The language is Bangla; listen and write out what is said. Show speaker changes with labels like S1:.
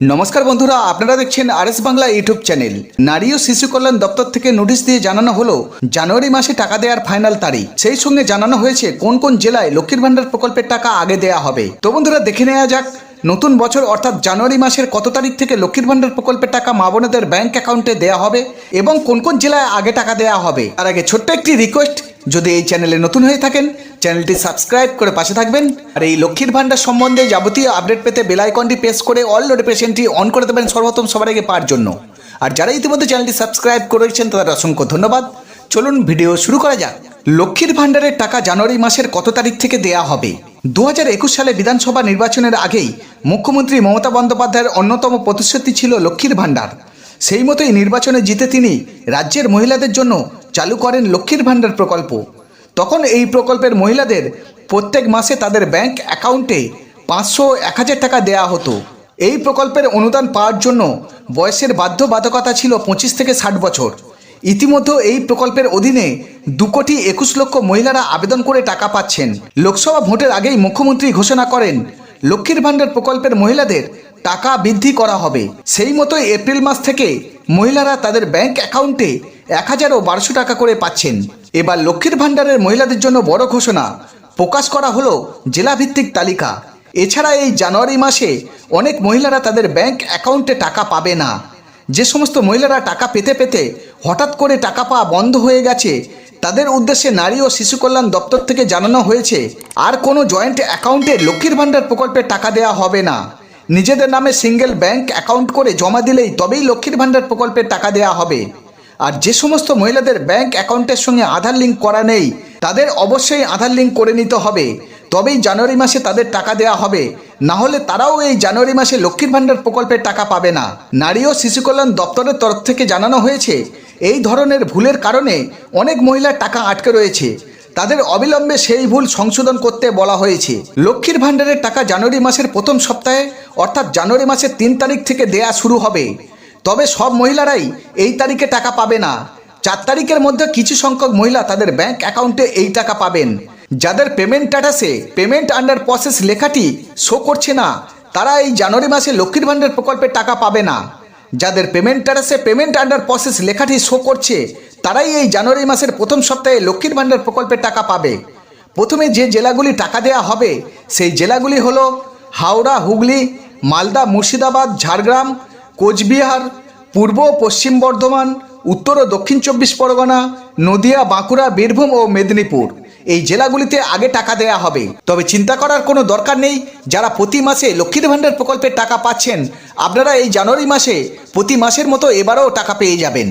S1: নমস্কার বন্ধুরা, আপনারা দেখছেন R S Bangla YouTube channel. নারী ও শিশু কল্যাণ দপ্তর থেকে নোটিশ দিয়ে জানানো হলো, জানুয়ারি মাসে টাকা দেওয়ার ফাইনাল তারিখ। সেই সঙ্গে জানানো হয়েছে, কোন কোন জেলায় লক্ষ্মীর ভান্ডার প্রকল্পের টাকা আগে দেয়া হবে। তো বন্ধুরা, দেখে নেওয়া যাক, নতুন বছর অর্থাৎ জানুয়ারি মাসের কত তারিখ থেকে লক্ষ্মীর ভান্ডার প্রকল্পের টাকা মা বোনেদের ব্যাংক অ্যাকাউন্টে দেওয়া হবে এবং কোন কোন জেলায় আগে টাকা দেওয়া হবে। তার আগে ছোট্ট একটি রিকোয়েস্ট যদি এই চ্যানেলে নতুন হয়ে থাকেন, চ্যানেলটি সাবস্ক্রাইব করে পাশে থাকবেন। আর এই লক্ষ্মীর ভান্ডার সম্বন্ধে যাবতীয় আপডেট পেতে বেল আইকনটি প্রেস করে অল নোটিফিকেশনটি অন করে দেবেন সর্বপ্রথম সবার আগে পাওয়ার জন্য। আর যারা ইতিমধ্যে চ্যানেলটি সাবস্ক্রাইব করেছেন তাদের অসংখ্য ধন্যবাদ। চলুন ভিডিও শুরু করা যাক। লক্ষ্মীর ভান্ডারের টাকা জানুয়ারি মাসের কত তারিখ থেকে দেয়া হবে? দু হাজার একুশ সালে বিধানসভা নির্বাচনের আগেই মুখ্যমন্ত্রী মমতা বন্দ্যোপাধ্যায়ের অন্যতম প্রতিশ্রুতি ছিল লক্ষ্মীর ভান্ডার সেই মতোই নির্বাচনে জিতে তিনি রাজ্যের মহিলাদের জন্য চালু করেন লক্ষ্মীর ভান্ডার প্রকল্প। তখন এই প্রকল্পের মহিলাদের প্রত্যেক মাসে তাদের ব্যাংক অ্যাকাউন্টে পাঁচশো এক হাজার টাকা দেওয়া হতো। এই প্রকল্পের অনুদান পাওয়ার জন্য বয়সের বাধ্যবাধকতা ছিল পঁচিশ থেকে ষাট বছর। ইতিমধ্যে এই প্রকল্পের অধীনে দু কোটি একুশ লক্ষ মহিলারা আবেদন করে টাকা পাচ্ছেন। লোকসভা ভোটের আগেই মুখ্যমন্ত্রী ঘোষণা করেন, লক্ষ্মীর ভাণ্ডার প্রকল্পের মহিলাদের টাকা বৃদ্ধি করা হবে। সেই মতোই এপ্রিল মাস থেকে মহিলারা তাদের ব্যাংক অ্যাকাউন্টে এক হাজার ও বারোশো টাকা করে পাচ্ছেন। এবার লক্ষ্মীর ভাণ্ডারের মহিলাদের জন্য বড় ঘোষণা। প্রকাশ করা হলো জেলাভিত্তিক তালিকা। এছাড়া এই জানুয়ারি মাসে অনেক মহিলারা তাদের ব্যাংক অ্যাকাউন্টে টাকা পাবে না। যে সমস্ত মহিলারা টাকা পেতে পেতে হঠাৎ করে টাকা পাওয়া বন্ধ হয়ে গেছে, তাদের উদ্দেশ্যে নারী ও শিশু কল্যাণ দপ্তর থেকে জানানো হয়েছে, আর কোনো জয়েন্ট অ্যাকাউন্টে লক্ষ্মীর ভাণ্ডার প্রকল্পের টাকা দেওয়া হবে না। নিজেদের নামে সিঙ্গেল ব্যাংক অ্যাকাউন্ট করে জমা দিলেই তবেই লক্ষ্মীর ভাণ্ডার প্রকল্পের টাকা দেওয়া হবে। আর যে সমস্ত মহিলাদের ব্যাংক অ্যাকাউন্টের সঙ্গে আধার লিঙ্ক করা নেই, তাদের অবশ্যই আধার লিঙ্ক করে নিতে হবে। তবেই জানুয়ারি মাসে তাদের টাকা দেওয়া হবে। না হলে তারাও এই জানুয়ারি মাসে লক্ষ্মীর ভাণ্ডার প্রকল্পের টাকা পাবে না। নারী ও শিশু কল্যাণ দপ্তরের তরফ থেকে জানানো হয়েছে, এই ধরনের ভুলের কারণে অনেক মহিলার টাকা আটকে রয়েছে। তাদের অবিলম্বে সেই ভুল সংশোধন করতে বলা হয়েছে। লক্ষ্মীর ভাণ্ডারের টাকা জানুয়ারি মাসের প্রথম সপ্তাহে, অর্থাৎ জানুয়ারি মাসের তিন তারিখ থেকে দেয়া শুরু হবে। তবে সব মহিলারাই এই তারিখে টাকা পাবে না। চার তারিখের মধ্যে কিছু সংখ্যক মহিলা তাদের ব্যাংক অ্যাকাউন্টে এই টাকা পাবেন। যাদের পেমেন্ট স্ট্যাটাসে পেমেন্ট আন্ডার প্রসেস লেখাটি শো করছে না, তারা এই জানুয়ারি মাসে লক্ষ্মীর ভাণ্ডার প্রকল্পে টাকা পাবে না। যাদের পেমেন্ট স্ট্যাটাসে পেমেন্ট আন্ডার প্রসেস লেখাটি শো করছে, তারাই এই জানুয়ারি মাসের প্রথম সপ্তাহে লক্ষ্মীর ভাণ্ডার প্রকল্পের টাকা পাবে। প্রথমে যে জেলাগুলি টাকা দেওয়া হবে, সেই জেলাগুলি হলো হাওড়া, হুগলি, মালদা, মুর্শিদাবাদ, ঝাড়গ্রাম কোচবিহার, পূর্ব পশ্চিম বর্ধমান, উত্তর ও দক্ষিণ চব্বিশ পরগনা, নদিয়া, বাঁকুড়া, বীরভূম ও মেদিনীপুর। এই জেলাগুলিতে আগে টাকা দেয়া হবে। তবে চিন্তা করার কোনো দরকার নেই, যারা প্রতি মাসে লক্ষ্মীর ভাণ্ডার প্রকল্পের টাকা পাচ্ছেন, আপনারা এই জানুয়ারি মাসে প্রতি মাসের মতো এবারও টাকা পেয়ে যাবেন।